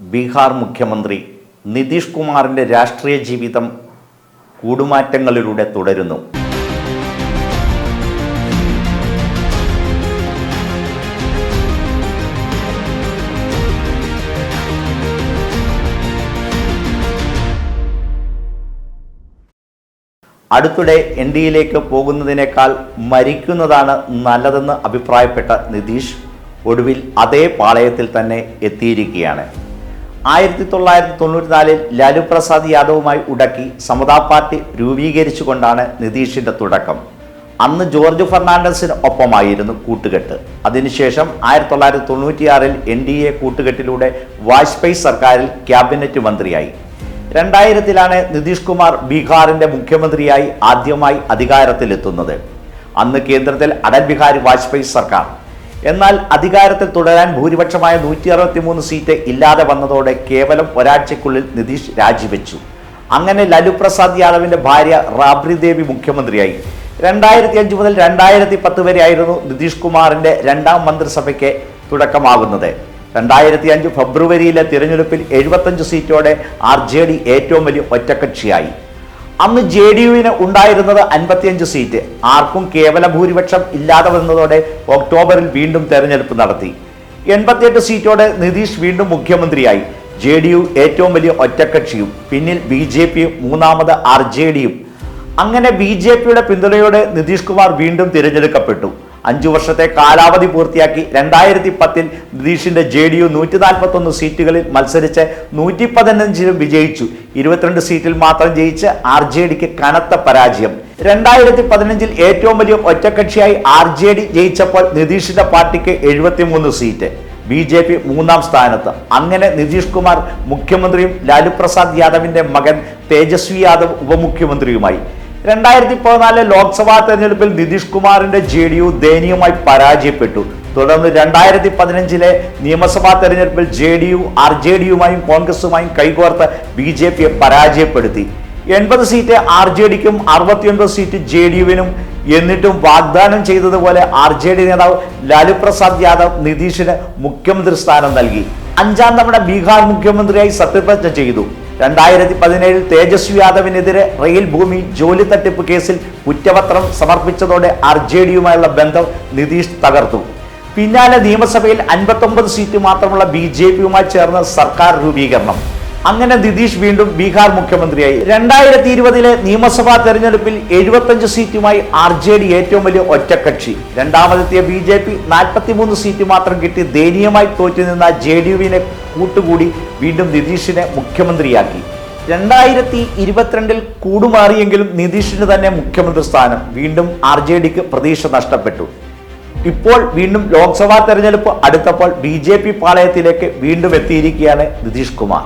ബീഹാർ മുഖ്യമന്ത്രി നിതീഷ് കുമാറിന്റെ രാഷ്ട്രീയ ജീവിതം കൂടുമാറ്റങ്ങളിലൂടെ തുടരുന്നു. അടുത്തിടെ എൻ ഡി എയിലേക്ക് പോകുന്നതിനേക്കാൾ മരിക്കുന്നതാണ് നല്ലതെന്ന് അഭിപ്രായപ്പെട്ട നിതീഷ് ഒടുവിൽ അതേ പാളയത്തിൽ തന്നെ എത്തിയിരിക്കുകയാണ്. ആയിരത്തി തൊള്ളായിരത്തി തൊണ്ണൂറ്റിനാലിൽ ലാലു പ്രസാദ് യാദവുമായി ഉടക്കി സമതാ പാർട്ടി രൂപീകരിച്ചുകൊണ്ടാണ് നിതീഷിന്റെ തുടക്കം. അന്ന് ജോർജ് ഫെർണാണ്ടസിന് ഒപ്പമായിരുന്നു കൂട്ടുകെട്ട്. അതിനുശേഷം ആയിരത്തി തൊള്ളായിരത്തി തൊണ്ണൂറ്റിയാറിൽ എൻ ഡി എ കൂട്ടുകെട്ടിലൂടെ വാജ്പേയി സർക്കാരിൽ ക്യാബിനറ്റ് മന്ത്രിയായി. രണ്ടായിരത്തിലാണ് നിതീഷ് കുമാർ ബീഹാറിന്റെ മുഖ്യമന്ത്രിയായി ആദ്യമായി അധികാരത്തിലെത്തുന്നത്. അന്ന് കേന്ദ്രത്തിൽ അടൽ ബിഹാരി വാജ്പേയി സർക്കാർ. എന്നാൽ അധികാരത്തിൽ തുടരാൻ ഭൂരിപക്ഷമായ നൂറ്റി അറുപത്തിമൂന്ന് സീറ്റ് ഇല്ലാതെ വന്നതോടെ കേവലം ഒരാഴ്ചയ്ക്കുള്ളിൽ നിതീഷ് രാജിവെച്ചു. അങ്ങനെ ലാലു പ്രസാദ് യാദവിന്റെ ഭാര്യ റാബ്രി ദേവി മുഖ്യമന്ത്രിയായി. രണ്ടായിരത്തി അഞ്ച് മുതൽ രണ്ടായിരത്തി പത്ത് വരെയായിരുന്നു നിതീഷ് കുമാറിന്റെ രണ്ടാം മന്ത്രിസഭയ്ക്ക് തുടക്കമാകുന്നത്. രണ്ടായിരത്തി അഞ്ച് ഫെബ്രുവരിയിലെ തിരഞ്ഞെടുപ്പിൽ എഴുപത്തഞ്ച് സീറ്റോടെ ആർ ജെ ഡി ഏറ്റവും വലിയ ഒറ്റക്കക്ഷിയായി. അന്ന് ജെ ഡി യുവിന് ഉണ്ടായിരുന്നത് അൻപത്തിയഞ്ച് സീറ്റ്. ആർക്കും കേവല ഭൂരിപക്ഷം ഇല്ലാതെ വന്നതോടെ ഒക്ടോബറിൽ വീണ്ടും തെരഞ്ഞെടുപ്പ് നടത്തി. എൺപത്തിയെട്ട് സീറ്റോടെ നിതീഷ് വീണ്ടും മുഖ്യമന്ത്രിയായി. ജെ ഡി യു ഏറ്റവും വലിയ ഒറ്റക്കക്ഷിയും പിന്നിൽ ബി ജെ പിയും മൂന്നാമത് ആർ ജെ ഡിയും അങ്ങനെ ബി ജെ പിയുടെ പിന്തുണയോടെ നിതീഷ് കുമാർ വീണ്ടും തിരഞ്ഞെടുക്കപ്പെട്ടു. അഞ്ചു വർഷത്തെ കാലാവധി പൂർത്തിയാക്കി രണ്ടായിരത്തി പത്തിൽ നിതീഷിന്റെ ജെ ഡി യു നൂറ്റി നാൽപ്പത്തൊന്ന് സീറ്റുകളിൽ മത്സരിച്ച് നൂറ്റി പതിനഞ്ചിലും വിജയിച്ചു. ഇരുപത്തിരണ്ട് സീറ്റിൽ മാത്രം ജയിച്ച് ആർ ജെ ഡിക്ക് കനത്ത പരാജയം. രണ്ടായിരത്തി പതിനഞ്ചിൽ ഏറ്റവും വലിയ ഒറ്റക്കക്ഷിയായി ആർ ജെ ഡി ജയിച്ചപ്പോൾ നിതീഷിന്റെ പാർട്ടിക്ക് എഴുപത്തിമൂന്ന് സീറ്റ്. ബി ജെ പി മൂന്നാം സ്ഥാനത്ത്. അങ്ങനെ നിതീഷ് കുമാർ മുഖ്യമന്ത്രിയും ലാലു പ്രസാദ് യാദവിന്റെ മകൻ തേജസ്വി യാദവ് ഉപമുഖ്യമന്ത്രിയുമായി. രണ്ടായിരത്തി പതിനാലിലെ ലോക്സഭാ തെരഞ്ഞെടുപ്പിൽ നിതീഷ് കുമാറിന്റെ ജെ ഡി യു ദയനീയമായി പരാജയപ്പെട്ടു. തുടർന്ന് രണ്ടായിരത്തി പതിനഞ്ചിലെ നിയമസഭാ തെരഞ്ഞെടുപ്പിൽ J D U R J ഡിയുമായും കോൺഗ്രസുമായും കൈകോർത്ത് ബി ജെ പിയെ പരാജയപ്പെടുത്തി. എൺപത് സീറ്റ് ആർ ജെ ഡിക്കും അറുപത്തിയൊൻപത് സീറ്റ് ജെ ഡി യുവിനും എന്നിട്ടും വാഗ്ദാനം ചെയ്തതുപോലെ ആർ ജെ ഡി നേതാവ് ലാലു പ്രസാദ് യാദവ് നിതീഷിന് മുഖ്യമന്ത്രി സ്ഥാനം നൽകി. അഞ്ചാം തവണ ബീഹാർ മുഖ്യമന്ത്രിയായി സത്യപ്രതിജ്ഞ ചെയ്തു. രണ്ടായിരത്തി പതിനേഴിൽ തേജസ്വി യാദവിനെതിരെ റെയിൽ ഭൂമി ജോലി തട്ടിപ്പ് കേസിൽ കുറ്റപത്രം സമർപ്പിച്ചതോടെ ആർ ജെ ഡിയുമായുള്ള ബന്ധം നിതീഷ് തകർത്തു. പിന്നാലെ നിയമസഭയിൽ അൻപത്തൊമ്പത് സീറ്റ് മാത്രമുള്ള ബി ജെ പിയുമായി ചേർന്ന് സർക്കാർ രൂപീകരണം. അങ്ങനെ നിതീഷ് വീണ്ടും ബീഹാർ മുഖ്യമന്ത്രിയായി. രണ്ടായിരത്തി ഇരുപതിലെ നിയമസഭാ തെരഞ്ഞെടുപ്പിൽ എഴുപത്തഞ്ച് സീറ്റുമായി ആർ ജെ ഡി ഏറ്റവും വലിയ ഒറ്റക്കക്ഷി. രണ്ടാമതെത്തിയ ബി ജെ പി നാൽപ്പത്തിമൂന്ന് സീറ്റ് മാത്രം കിട്ടി ദയനീയമായി തോറ്റുനിന്ന ജെ ഡി യുവിനെ കൂട്ടുകൂടി വീണ്ടും നിതീഷിനെ മുഖ്യമന്ത്രിയാക്കി. രണ്ടായിരത്തി ഇരുപത്തിരണ്ടിൽ കൂടുമാറിയെങ്കിലും നിതീഷിന് തന്നെ മുഖ്യമന്ത്രി സ്ഥാനം. വീണ്ടും ആർ ജെ ഡിക്ക് പ്രതീക്ഷ നഷ്ടപ്പെട്ടു. ഇപ്പോൾ വീണ്ടും ലോക്സഭാ തെരഞ്ഞെടുപ്പ് അടുത്തപ്പോൾ ബി ജെ പി പാളയത്തിലേക്ക് വീണ്ടും എത്തിയിരിക്കുകയാണ് നിതീഷ് കുമാർ.